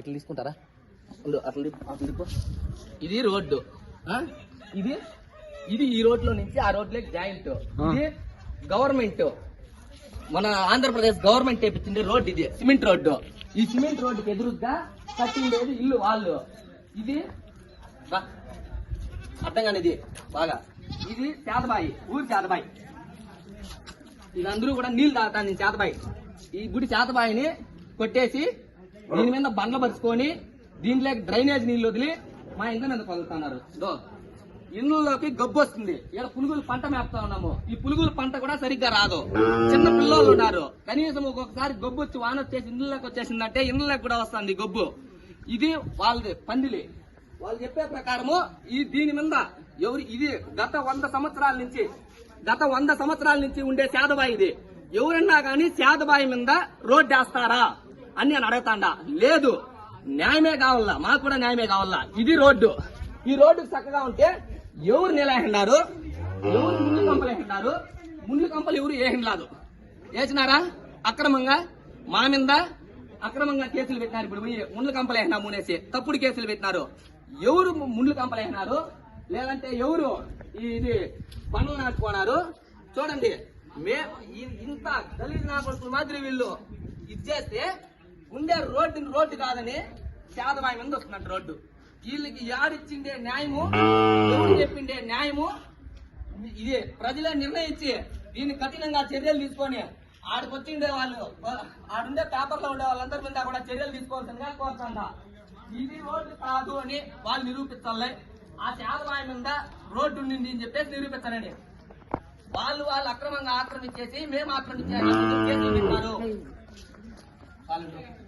ఇట్లా తీసుకుంటారా? అట్లా అట్లా. ఇది రోడ్డు? ఇది? ఇది ఈ రోడ్లో నుంచి ఆ రోడ్లోకి జాయింట్ ఇది గవర్నమెంట్. మన ఆంధ్రప్రదేశ్ గవర్నమెంట్ వేపించింది రోడ్ ఇది సిమెంట్ రోడ్డు. ఈ సిమెంట్ రోడ్డుకి ఎదురుగా కట్టిండేది ఇల్లు వాళ్ళు. ఇది. అర్థం కానిది బాగా. ఇది చేతబాయి ఊరి చేతబాయి. ఇది అందరూ కూడా నీళ్ళు తాగుతాను నేను చేతబాయి. ఈ గుడి చేతబాయిని కొట్టేసి దీని మీద బండ్లు పరుచుకొని దీంట్లోకి డ్రైనేజ్ నీళ్ళు వదిలి మా ఇంటి మీద కొలుతున్నారు దో ఇళ్ళలోకి గబ్బు వస్తుంది. ఇక్కడ పులుగులు పంట మేపుతా ఉన్నాము. ఈ పులుగుల పంట కూడా సరిగ్గా రాదు. చిన్న పిల్లలు ఉన్నారు. కనీసం ఒక్కొక్కసారి గబ్బు వచ్చి వాన వచ్చేసి ఇళ్ళలోకి వచ్చేసిందంటే ఇళ్ళలోకి కూడా వస్తుంది గబ్బు. ఇది వాళ్ళది పందిలి. వాళ్ళు చెప్పే ప్రకారము ఈ దీని మీద ఎవరు ఇది గత వంద సంవత్సరాల నుంచి గత వంద సంవత్సరాల నుంచి ఉండే సేదబాయి ఇది. ఎవరన్నా గాని సేదబాయి మీద రోడ్డు వేస్తారా? అని నేను అడుగుతాండా. లేదు న్యాయమే కావాలా? మాకు కూడా న్యాయమే కావాలా? ఇది రోడ్డు. ఈ రోడ్డు చక్కగా ఉంటే ఎవరు నిలహిన్నారు ఎవరు ముండ్లు కంపలు వేసినారు ముండ్లు కంపలు ఎవరు వేసినారు వేసినారా అక్రమంగా? మా మీద అక్రమంగా కేసులు పెట్టినారు. ఇప్పుడు పోయి ముండ్ల కంపలు వేసినా మూనేసి తప్పుడు కేసులు పెట్టినారు. ఎవరు ముండ్లు కంపలు వేసినారు లేదంటే ఎవరు ఇది పనులు నాటుకున్నారు? చూడండి. మే ఈ- ఇంత దళిత నాపడుతున్న మాదిరి వీళ్ళు ఇది చేస్తే ఉండే రోడ్డు రోడ్డు కాదని శాతమాయం మీద వస్తున్నట్టు రోడ్డు? వీళ్ళకి యాడిచ్చిండే న్యాయము ఎవరు చెప్పిండే న్యాయము? ఇది ప్రజలే నిర్ణయించి దీన్ని కఠినంగా చర్యలు తీసుకొని ఆడికి వచ్చిండే వాళ్ళు. ఆడుండే పేపర్లో ఉండే వాళ్ళందరి మీద కూడా చర్యలు తీసుకోవాల్సిందిగా కోరుతుందా ఇది రోడ్డు కాదు అని వాళ్ళు నిరూపించాలి. ఆ శాతమాయం మీద రోడ్డు ఉండింది అని చెప్పేసి నిరూపించాలండి వాళ్ళు వాళ్ళు అక్రమంగా ఆక్రమించేసి మేము ఆక్రమించారు Hallelujah.